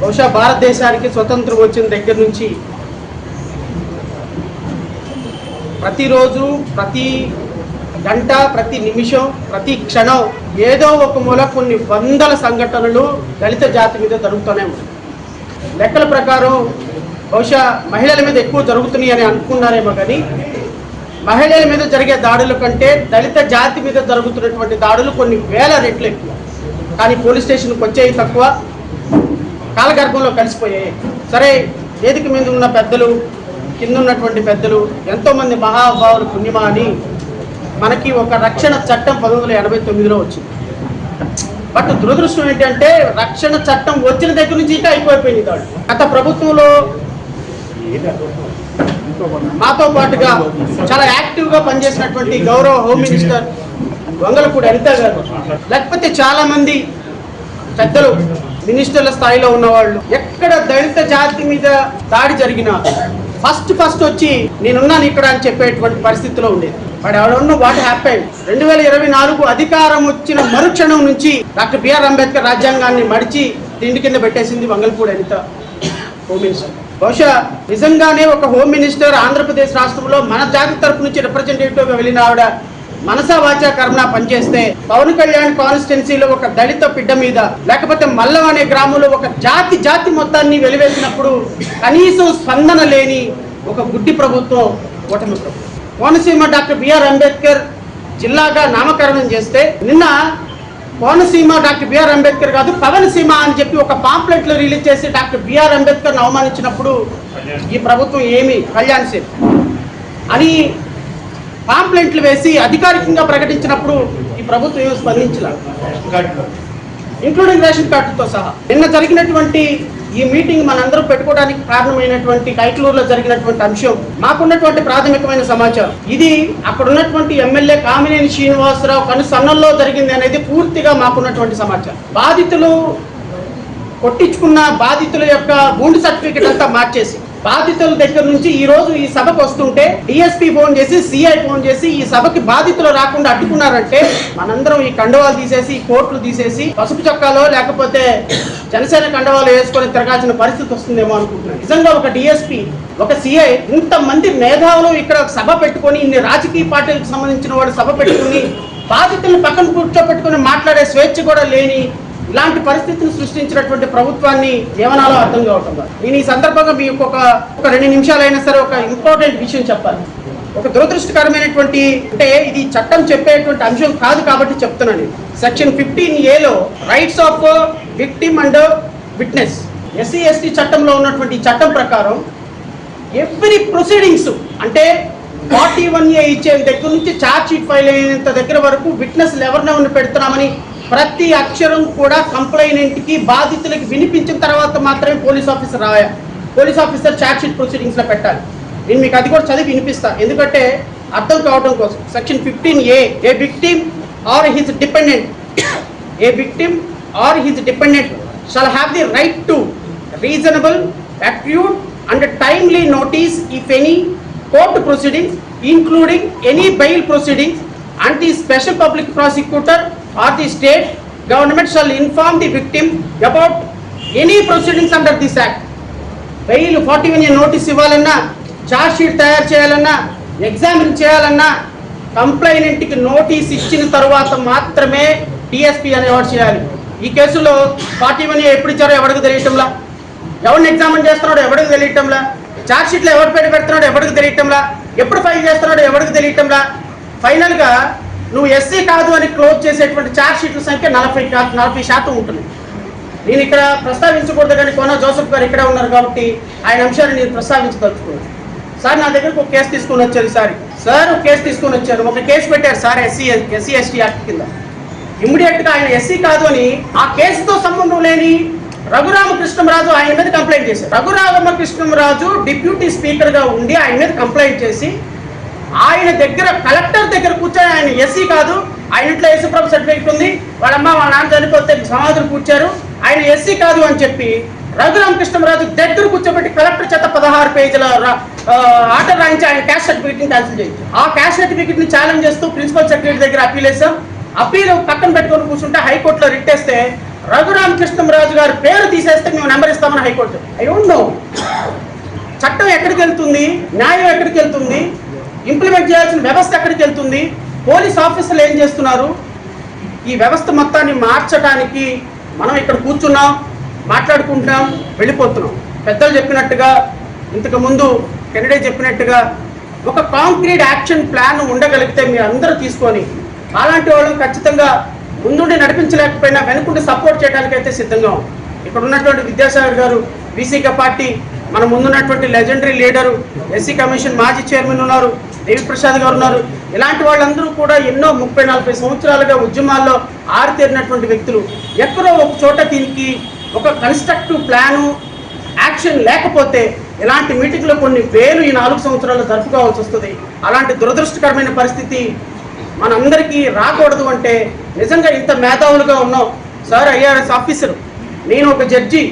బహుశా భారతదేశానికి స్వతంత్రం వచ్చిన దగ్గర నుంచి ప్రతిరోజు ప్రతి గంట ప్రతి నిమిషం ప్రతి క్షణం ఏదో ఒక మూల కొన్ని వందల సంఘటనలు దళిత జాతి మీద జరుగుతూనే ఉన్నాయి. లెక్కల ప్రకారం బహుశా మహిళల మీద ఎక్కువ జరుగుతున్నాయి అని అనుకున్నారేమో కానీ మహిళల మీద జరిగే దాడుల కంటే దళిత జాతి మీద జరుగుతున్నటువంటి దాడులు కొన్ని వేల రెట్లు ఎక్కువ. కానీ పోలీస్ స్టేషన్కి వచ్చేవి తక్కువ కాలగర్భంలో కలిసిపోయాయి. సరే వేదిక మీద ఉన్న పెద్దలు కింద ఉన్నటువంటి పెద్దలు ఎంతోమంది మహాభావులు పుణ్యమా అని మనకి ఒక రక్షణ చట్టం పంతొమ్మిది వందల ఎనభై తొమ్మిదిలో వచ్చింది. బట్ దురదృష్టం ఏంటంటే రక్షణ చట్టం వచ్చిన దగ్గర నుంచి ఇంకా అయిపోయిపోయింది దాడు గత ప్రభుత్వంలో మాతో పాటుగా చాలా యాక్టివ్గా పనిచేసినటువంటి గౌరవ హోమ్ మినిస్టర్ వంగలపూడి అనిత గారు లేకపోతే చాలామంది పెద్దలు మినిస్టర్ల స్థాయిలో ఉన్నవాళ్ళు ఎక్కడ దళిత జాతి మీద దాడి జరిగినా ఫస్ట్ ఫస్ట్ వచ్చి నేనున్నాను ఇక్కడ అని చెప్పేటువంటి పరిస్థితిలో ఉండేది. బట్ ఎవరన్నా వాట్ హ్యాపెన్ రెండు వేల ఇరవై నాలుగు అధికారం వచ్చిన మరుక్షణం నుంచి డాక్టర్ బిఆర్ అంబేద్కర్ రాజ్యాంగాన్ని మడిచి తిండి కింద పెట్టేసింది వంగల్పూడి అనిత హోమ్ మినిస్టర్. బహుశా నిజంగానే ఒక హోమ్ మినిస్టర్ ఆంధ్రప్రదేశ్ రాష్ట్రంలో మన జాతి తరపు నుంచి రిప్రజెంటేటివ్గా వెళ్ళిన ఆవిడ మనసా వాచా కర్మ పనిచేస్తే పవన్ కళ్యాణ్ కాన్స్టిట్యున్సీలో ఒక దళిత బిడ్డ మీద లేకపోతే మల్లం అనే గ్రామంలో ఒక జాతి జాతి మొత్తాన్ని వెలివేసినప్పుడు కనీసం స్పందన లేని ఒక గుడ్డి ప్రభుత్వం ఓటమి ప్రభుత్వం. కోనసీమ డాక్టర్ బిఆర్ అంబేద్కర్ జిల్లాగా నామకరణం చేస్తే నిన్న కోనసీమ డాక్టర్ బిఆర్ అంబేద్కర్ కాదు పవన్ సీమ అని చెప్పి ఒక పాంప్లెట్లో రిలీజ్ చేసి డాక్టర్ బిఆర్ అంబేద్కర్ అవమానించినప్పుడు ఈ ప్రభుత్వం ఏమి? కళ్యాణ్ సింగ్ అని పాంప్లెంట్లు వేసి అధికారికంగా ప్రకటించినప్పుడు ఈ ప్రభుత్వం ఏమి స్పందించలేదు ఇంక్లూడింగ్ రేషన్ కార్డుతో సహా. నిన్న జరిగినటువంటి ఈ మీటింగ్ మనందరూ పెట్టుకోవడానికి కారణమైనటువంటి కైట్లూరులో జరిగినటువంటి అంశం మాకున్నటువంటి ప్రాథమికమైన సమాచారం. ఇది అక్కడ ఉన్నటువంటి ఎమ్మెల్యే కామినేని శ్రీనివాసరావు కను సన్నల్లో జరిగింది అనేది పూర్తిగా మాకున్నటువంటి సమాచారం. బాధితులు కొట్టించుకున్న బాధితుల యొక్క బూండి సర్టిఫికెట్ అంతా మార్చేసి బాధితుల దగ్గర నుంచి ఈ రోజు ఈ సభకు వస్తుంటే డిఎస్పీ ఫోన్ చేసి సిఐ ఫోన్ చేసి ఈ సభకి బాధితులు రాకుండా అడ్డుకున్నారంటే మనందరం ఈ కండవాలు తీసేసి ఈ కోట్లు తీసేసి పసుపు చొక్కాలో లేకపోతే జనసేన కండవాలు వేసుకొని తిరగాల్సిన పరిస్థితి వస్తుందేమో అనుకుంటున్నాను. నిజంగా ఒక డిఎస్పీ ఒక సిఐ ఇంతమంది మేధావులు ఇక్కడ సభ పెట్టుకొని ఇన్ని రాజకీయ పార్టీలకు సంబంధించిన వాడు సభ పెట్టుకుని బాధితులను పక్కన కూర్చోపెట్టుకుని మాట్లాడే స్వేచ్ఛ కూడా లేని ఇలాంటి పరిస్థితిని సృష్టించినటువంటి ప్రభుత్వాన్ని ఏమనాలో అర్థం కావటం నేను ఈ సందర్భంగా మీకు ఒక ఒక రెండు నిమిషాలైనా సరే ఒక ఇంపార్టెంట్ విషయం చెప్పాలి. ఒక దురదృష్టకరమైనటువంటి అంటే ఇది చట్టం చెప్పేటువంటి అంశం కాదు కాబట్టి చెప్తున్నాను సెక్షన్ ఫిఫ్టీన్ ఏలో rights of victim and witness SC ST చట్టంలో ఉన్నటువంటి చట్టం ప్రకారం ఎవ్రీ ప్రొసీడింగ్స్ అంటే ఫార్టీ వన్ ఏ ఇచ్చే దగ్గర నుంచి ఛార్జ్ షీట్ ఫైల్ అయినంత దగ్గర వరకు విట్నెస్లు ఎవరినెవరిని పెడుతున్నామని ప్రతి అక్షరం కూడా కంప్లైంట్కి బాధితులకి వినిపించిన తర్వాత మాత్రమే పోలీస్ ఆఫీసర్ రాయ పోలీస్ ఆఫీసర్ ఛార్జ్షీట్ ప్రొసీడింగ్స్లో పెట్టాలి. నేను మీకు అది కూడా చదివి వినిపిస్తాను ఎందుకంటే అర్థం కావడం కోసం. Section fifteen A A victim or his dependent A victim or his dependent shall have the right to reasonable acute and timely notice if any court proceedings including any bail proceedings and the special public prosecutor or the state government shall inform the victim about any proceedings under this act. Bail forty one notice ఇవ్వాలన్నా charge sheet తయారు చేయాలన్నా examine చేయాలన్నా కంప్లైనెంట్కి notice ఇచ్చిన తర్వాత మాత్రమే tsp అని award చేయాలి. ఈ కేసులో ఫార్టీ వన్ ఎప్పుడు ఇచ్చారో ఎవరికి తెలియటంలా? ఎవరిని ఎగ్జామిన్ చేస్తున్నాడో ఎవరికి తెలియటంలా? ఛార్జ్ షీట్లో ఎవరి పేరు పెడుతున్నాడో ఎవరికి తెలియటంలా? ఎప్పుడు ఫైల్ చేస్తున్నాడో ఎవరికి తెలియటంలా? ఫైనల్గా నువ్వు ఎస్సీ కాదు అని క్లోజ్ చేసేటువంటి ఛార్జ్ షీట్ల సంఖ్య నలభై నలభై శాతం ఉంటుంది. నేను ఇక్కడ ప్రస్తావించకూడదు కానీ కొన జోసఫ్ గారు ఇక్కడ ఉన్నారు కాబట్టి ఆయన అంశాన్ని నేను ప్రస్తావించదలుచుకున్నాను. సార్ నా దగ్గరకు ఒక కేసు తీసుకొని వచ్చారు సార్. సార్ ఒక కేసు తీసుకొని వచ్చారు. ఒక కేసు పెట్టారు sir SC SC ST act కింద. ఇమ్మీడియట్గా ఆయన ఎస్సీ కాదు అని ఆ కేసుతో సంబంధం లేని రఘురామకృష్ణరాజు ఆయన మీద కంప్లైంట్ చేశారు. రఘురామకృష్ణరాజు డిప్యూటీ స్పీకర్గా ఉండి ఆయన మీద కంప్లైంట్ చేసి ఆయన దగ్గర కలెక్టర్ దగ్గర కూర్చొని ఆయన ఎస్సీ కాదు ఆయన ఇంట్లో యేసుప్రభు సర్టిఫికేట్ ఉంది వాళ్ళమ్మ వాళ్ళ నాన్న చనిపోతే సమాధులు కూర్చారు ఆయన ఎస్సీ కాదు అని చెప్పి రఘురామకృష్ణరాజు దగ్గర కూర్చోబెట్టి కలెక్టర్ చేత పదహారు పేజీల ఆర్డర్ రాయించి ఆయన క్యాష్ సర్టిఫికేట్ని క్యాన్సిల్ చేయించు ఆ క్యాష్ సర్టిఫికేట్ని ఛాలెంజ్ చేస్తూ ప్రిన్సిపల్ సెక్రటరీ దగ్గర అప్పీల్ వేసాం అప్పీల్ పక్కన పెట్టుకొని కూర్చుంటే హైకోర్టులో రిట్ వేస్తే రఘురామకృష్ణరాజు గారి పేరు తీసేస్తే మేము నెంబర్ ఇస్తామని హైకోర్టు. I don't know. చట్టం ఎక్కడికి వెళ్తుంది? న్యాయం ఎక్కడికి వెళ్తుంది? ఇంప్లిమెంట్ చేయాల్సిన వ్యవస్థ ఎక్కడికి వెళ్తుంది? పోలీస్ ఆఫీసర్లు ఏం చేస్తున్నారు? ఈ వ్యవస్థ మొత్తాన్ని మార్చడానికి మనం ఇక్కడ కూర్చున్నాం మాట్లాడుకుంటున్నాం వెళ్ళిపోతున్నాం. పెద్దలు చెప్పినట్టుగా ఇంతకుముందు కెనడే చెప్పినట్టుగా ఒక కాంక్రీట్ యాక్షన్ ప్లాన్ ఉండగలిగితే మీరు అందరూ తీసుకొని అలాంటి వాళ్ళు ఖచ్చితంగా ముందుండి నడిపించలేకపోయినా వెనుకుండి సపోర్ట్ చేయడానికి అయితే సిద్ధంగా ఉంది ఇక్కడ ఉన్నటువంటి విద్యాసాగర్ గారు బీసీక పార్టీ మన ముందున్నటువంటి లెజెండరీ లీడరు ఎస్సీ కమిషన్ మాజీ చైర్మన్ ఉన్నారు. దేవి ప్రసాద్ గారు ఉన్నారు. ఇలాంటి వాళ్ళందరూ కూడా ఎన్నో ముప్పై నలభై సంవత్సరాలుగా ఉద్యమాల్లో ఆరితేరినటువంటి వ్యక్తులు. ఎక్కడో ఒక చోట దీనికి ఒక కన్స్ట్రక్టివ్ ప్లాను యాక్షన్ లేకపోతే ఇలాంటి మీటింగ్లో కొన్ని వేలు ఈ నాలుగు సంవత్సరాలు జరుపుకోవాల్సి వస్తుంది. అలాంటి దురదృష్టకరమైన పరిస్థితి మనందరికీ రాకూడదు అంటే నిజంగా ఇంత మేధావులుగా ఉన్నాం. Sir IRS officer. నేను ఒక జడ్జి.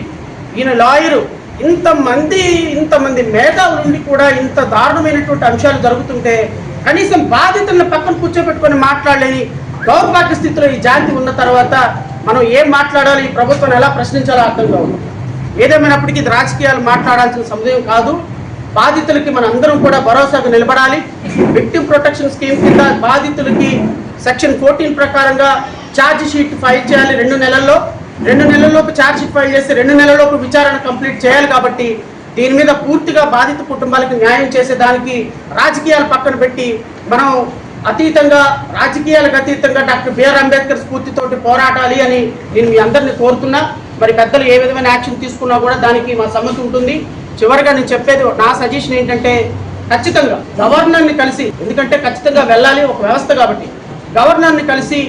ఈయన లాయరు. ఇంతమంది ఇంతమంది మేధావులు ఉండి కూడా ఇంత దారుణమైనటువంటి అంశాలు జరుగుతుంటే కనీసం బాధితులను పక్కన కూర్చోబెట్టుకొని మాట్లాడలేని దౌర్భాగ్య స్థితిలో ఈ జాతి ఉన్న తర్వాత మనం ఏం మాట్లాడాలి ఈ ప్రభుత్వం ఎలా ప్రశ్నించాలో అర్థం కావాలి ఏదేమైనప్పటికీ ఇది రాజకీయాలు మాట్లాడాల్సిన సమయం కాదు. బాధితులకి మన అందరం కూడా భరోసాగా నిలబడాలి. విక్టిమ్ ప్రొటెక్షన్ స్కీమ్ కింద బాధితులకి సెక్షన్ ఫోర్టీన్ ప్రకారంగా ఛార్జ్ షీట్ ఫైల్ చేయాలి రెండు నెలల్లో. రెండు నెలల్లోపు ఛార్జ్షీట్ ఫైల్ చేసి రెండు నెలల్లోపు విచారణ కంప్లీట్ చేయాలి కాబట్టి దీని మీద పూర్తిగా బాధిత కుటుంబాలకు న్యాయం చేసేదానికి రాజకీయాలు పక్కన పెట్టి మనం అతీతంగా రాజకీయాలకు అతీతంగా డాక్టర్ బిఆర్ అంబేద్కర్ స్ఫూర్తితోటి పోరాటాలి అని నేను మీ అందరిని కోరుతున్నా. మరి పెద్దలు ఏ విధమైన యాక్షన్ తీసుకున్నా కూడా దానికి మా సమ్మతి ఉంటుంది. చివరిగా నేను చెప్పేది నా సజెషన్ ఏంటంటే ఖచ్చితంగా గవర్నర్ని కలిసి ఎందుకంటే ఖచ్చితంగా వెళ్ళాలి ఒక వ్యవస్థ కాబట్టి గవర్నర్ని కలిసి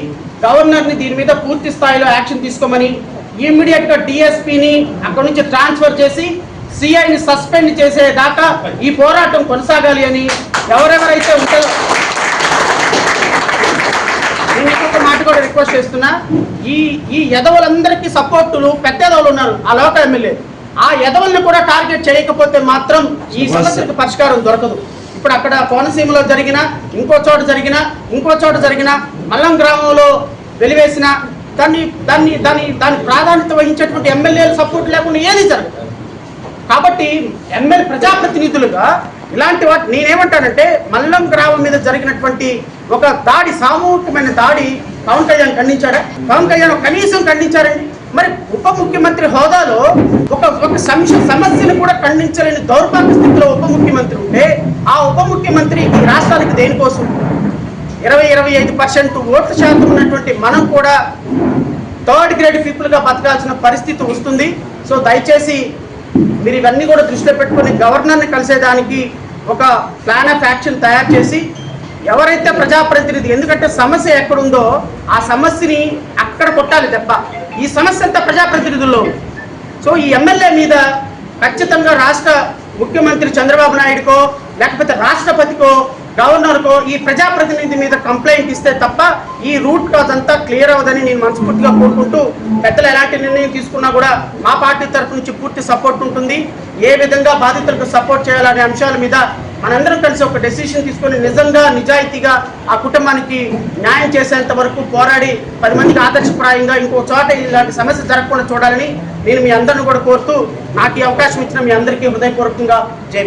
గవర్నర్ని దీని మీద పూర్తి స్థాయిలో యాక్షన్ తీసుకోమని ఇమ్మీడియట్గా డిఎస్పీని అక్కడ నుంచి ట్రాన్స్ఫర్ చేసి సిఐని సస్పెండ్ చేసేదాకా ఈ పోరాటం కొనసాగాలి అని ఎవరెవరైతే ఉంటారో నేను ఇంకొక మాట కూడా రిక్వెస్ట్ చేస్తున్నా. ఈ ఈ ఎదవలందరికీ సపోర్టులు పెద్ద ఎదవలు ఉన్నారు ఆ లోకల్ ఎమ్మెల్యే. ఆ ఎదవల్ని కూడా టార్గెట్ చేయకపోతే మాత్రం ఈ సమస్యకు పరిష్కారం దొరకదు. ఇప్పుడు అక్కడ కోనసీమలో జరిగిన ఇంకో చోట జరిగిన ఇంకో చోట జరిగిన మల్లం గ్రామంలో వెలివేసిన దాన్ని దాన్ని దాని దాని ప్రాధాన్యత వహించేటువంటి ఎమ్మెల్యేల సపోర్ట్ లేకుండా ఏది జరగదు. కాబట్టి ఎమ్మెల్యే ప్రజాప్రతినిధులుగా ఇలాంటి వాటి నేనేమంటానంటే మల్లం గ్రామం మీద జరిగినటువంటి ఒక దాడి సామూహికమైన దాడి పవన్ కళ్యాణ్ ఖండించాడా? పవన్ కళ్యాణ్ కనీసం ఖండించారండి. మరి ఉప ముఖ్యమంత్రి హోదాలో ఒక ఒక సంశ సమస్యను కూడా ఖండించలేని దౌర్భాగ్య స్థితిలో ఉప ముఖ్యమంత్రి ఉంటే ఆ ఉప ముఖ్యమంత్రి ఈ రాష్ట్రానికి దేనికోసం? ఇరవై ఇరవై ఐదు పర్సెంట్ ఓట్ల శాతం ఉన్నటువంటి మనం కూడా థర్డ్ గ్రేడ్ పీపుల్గా బతకాల్సిన పరిస్థితి వస్తుంది. సో దయచేసి మీరు ఇవన్నీ కూడా దృష్టిలో పెట్టుకొని గవర్నర్ని కలిసేదానికి ఒక ప్లాన్ ఆఫ్ యాక్షన్ తయారు చేసి ఎవరైతే ప్రజాప్రతినిధి ఎందుకంటే సమస్య ఎక్కడుందో ఆ సమస్యని అక్కడ కొట్టాలి దెబ్బ. ఈ సమస్య అంతా ప్రజాప్రతినిధుల్లో. సో ఈ ఎమ్మెల్యే మీద ఖచ్చితంగా రాష్ట్ర ముఖ్యమంత్రి చంద్రబాబు నాయుడుకో లేకపోతే రాష్ట్రపతికో గవర్నర్కో ఈ ప్రజాప్రతినిధి మీద కంప్లైంట్ ఇస్తే తప్ప ఈ రూట్ కాజ్ అంతా క్లియర్ అవ్వదని నేను మనస్ఫూర్తిగా కోరుకుంటూ పెద్దలు ఎలాంటి నిర్ణయం తీసుకున్నా కూడా మా పార్టీ తరఫు నుంచి పూర్తి సపోర్ట్ ఉంటుంది. ఏ విధంగా బాధితులకు సపోర్ట్ చేయాలనే అంశాల మీద మనందరం కలిసి ఒక డెసిషన్ తీసుకొని నిజంగా నిజాయితీగా ఆ కుటుంబానికి న్యాయం చేసేంత వరకు పోరాడి పది మందికి ఆదర్శప్రాయంగా ఇంకో చోట ఇలాంటి సమస్య జరగకుండా చూడాలని నేను మీ అందరిని కూడా కోరుతూ నాకు ఈ అవకాశం ఇచ్చిన మీ అందరికీ హృదయపూర్వకంగా జై